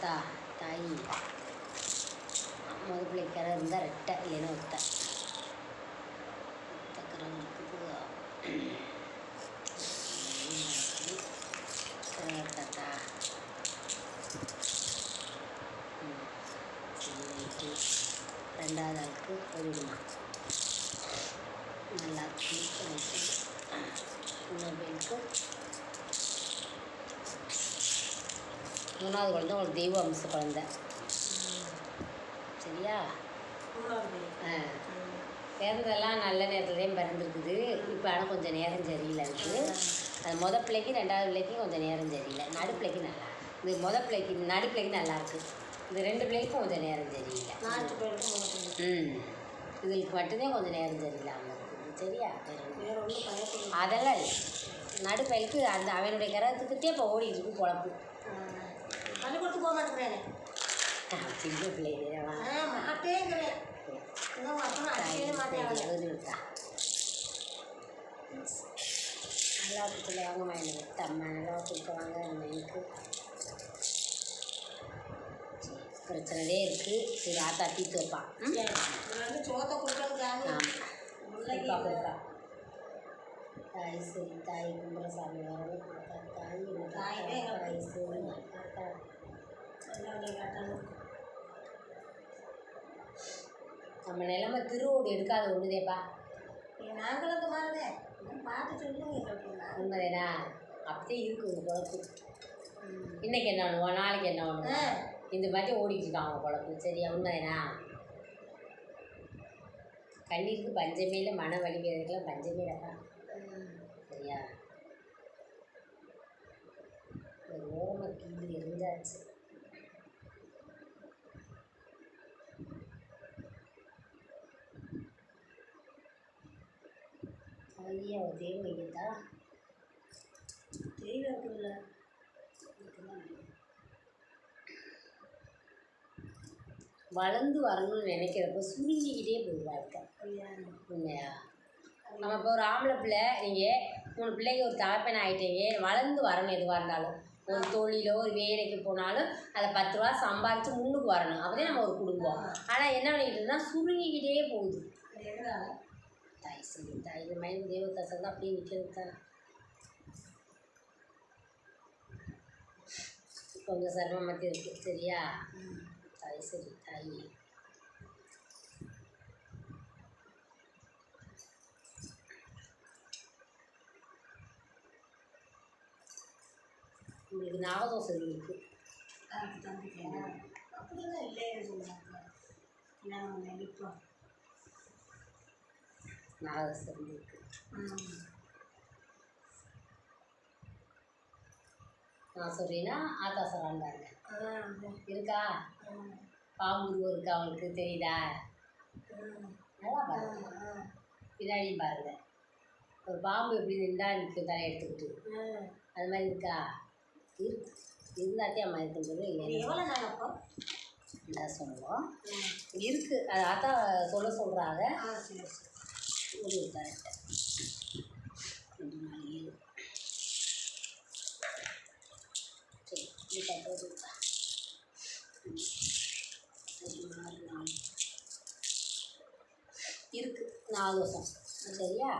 ஒத்தா தாய் முத பிள்ளைக்கார இருந்தால் ரெட்டை இல்லைன்னா ஒத்தை. ஒத்தை கரை தாத்தா. ரெண்டாவது ஆளுக்கு போயிடுமா? நல்லா இருக்கு. இன்னொரு பேருக்கு மூணாவது குழந்தை உங்களுக்கு தெய்வ அம்ச குழந்தை. சரியா? ஆ. பிறந்ததெல்லாம் நல்ல நேரத்தில் தான் பிறந்திருக்குது. இப்போ ஆனால் கொஞ்சம் நேரம் சரியில்லை இருக்குது அது முத பிள்ளைக்கு ரெண்டாவது பிள்ளைக்கு கொஞ்சம் நேரம் சரியில்லை. நடு பிள்ளைக்கு நல்லா. இது முத பிள்ளைக்கு நடு பிள்ளைக்கு நல்லா இருக்குது இது ரெண்டு பிள்ளைக்கும் கொஞ்சம் நேரம் சரியில்லை. ம். இதுக்கு மட்டும்தான் கொஞ்சம் நேரம் சரியில்லாமல் இருக்குது. சரியா? அதெல்லாம் இல்லை. நடு பையலுக்கு அந்த அவனுடைய கரத்துக்கிட்டே இப்போ ஓடிட்டு இருக்கு குழப்பு பள்ளிக்கூடத்துக்கு போக மாட்டேங்கிறேன். சின்ன பிள்ளைங்க ஆ. மாட்டேங்கிறேன் இன்னும் அப்புறம் அடிக்கவே மாட்டேன் இருக்கா நல்லா கொடுத்துல வாங்கம்மா எனக்கு தம்மா நல்லா கொடுத்து வாங்க எனக்கு பிரச்சனையே இருக்குது சரி ஆத்தா தீர்த்து வைப்பான் வந்து சோத்தை கொடுக்கறது ஆமாம் பிள்ளைக்கு கொடுப்பா கொடுப்பா தாய் சரி தாய் கும்பரசாமி வரணும் தாய் தாயே சரி. நம்ம நிலைமை திருவோடு எடுக்காத ஒன்றுதேப்பா நாங்களும் மாதிரிதான் பார்த்து சொல்லுங்க உண்மைதானா? அப்படியே இருக்கு உங்கள் குழப்பு இன்னைக்கு என்ன பண்ணுவோம் நாளைக்கு என்ன பண்ணுவோம் இந்த மாதிரி ஓடிட்டு இருக்காங்க அவங்க குழப்பு சரியா உண்மைதானா? கண்ணீருக்கு பஞ்சமே இல்லை மன வலிக்கிறதுக்கெல்லாம் பஞ்சமே இல்லைப்பா. சரியா? ஒரு ஓரமாக கீழே இருந்தாச்சு ஐயா தேவை வைக்கிறதா தெரியல இருக்குல்ல வளர்ந்து வரணும்னு நினைக்கிறப்ப சுருங்கிக்கிட்டே போகுது வாழ்க்கை உண்மையா? நம்ம இப்போ ஒரு ஆம்பளை பிள்ளை நீங்கள் மூணு பிள்ளைங்க ஒரு தகப்பன் ஆகிட்டீங்க வளர்ந்து வரணும் எதுவாக இருந்தாலும். ஒரு தொழிலோ ஒரு வேலைக்கு போனாலும் அதை பத்து ரூபா சம்பாரித்து முன்னுக்கு வரணும். அப்போதான் நம்ம ஒரு குடும்பம். ஆனால் என்ன பண்ணிக்கிட்டு இருந்தால் சுருங்கிக்கிட்டே போகுது. சரி தாய் இந்த மயில் தேவதா தான் அப்படியே நிற்கிறது தான் கொஞ்சம் சிரமமாக இருக்குது சரியா? தாய் சரி தாய். உங்களுக்கு ஞாபகம் இருக்கு. அப்படிதான் இல்லையே சொன்னாங்க. நான் நடிப்போம் ஞாபகம் இருக்கு நான் சொல்றேன்னா ஆத்தா சொல்கிறாங்க இருக்கா? பாம்பு இருக்கா அவங்களுக்கு தெரியுதா? நல்லா பாருங்க. பின்னாடியும் பாருங்க. ஒரு பாம்பு எப்படி நின்றா நிற்கும்? தலை எடுத்துக்கிட்டு. அது மாதிரி இருக்கா? இருக்கு இருந்தாத்தே அம்மா இல்லை எவ்வளோ நாள் அப்போ? இல்லை சொல்லுவோம். இருக்குது அது ஆத்தா சொல்ல சொல்கிறாங்க ஒரு கரெக்டாக ரெண்டு நாலு ஏழு. சரி இது கரெக்டாக இருக்கா நாலு நாலு இருக்குது நாலு வருஷம். சரியா?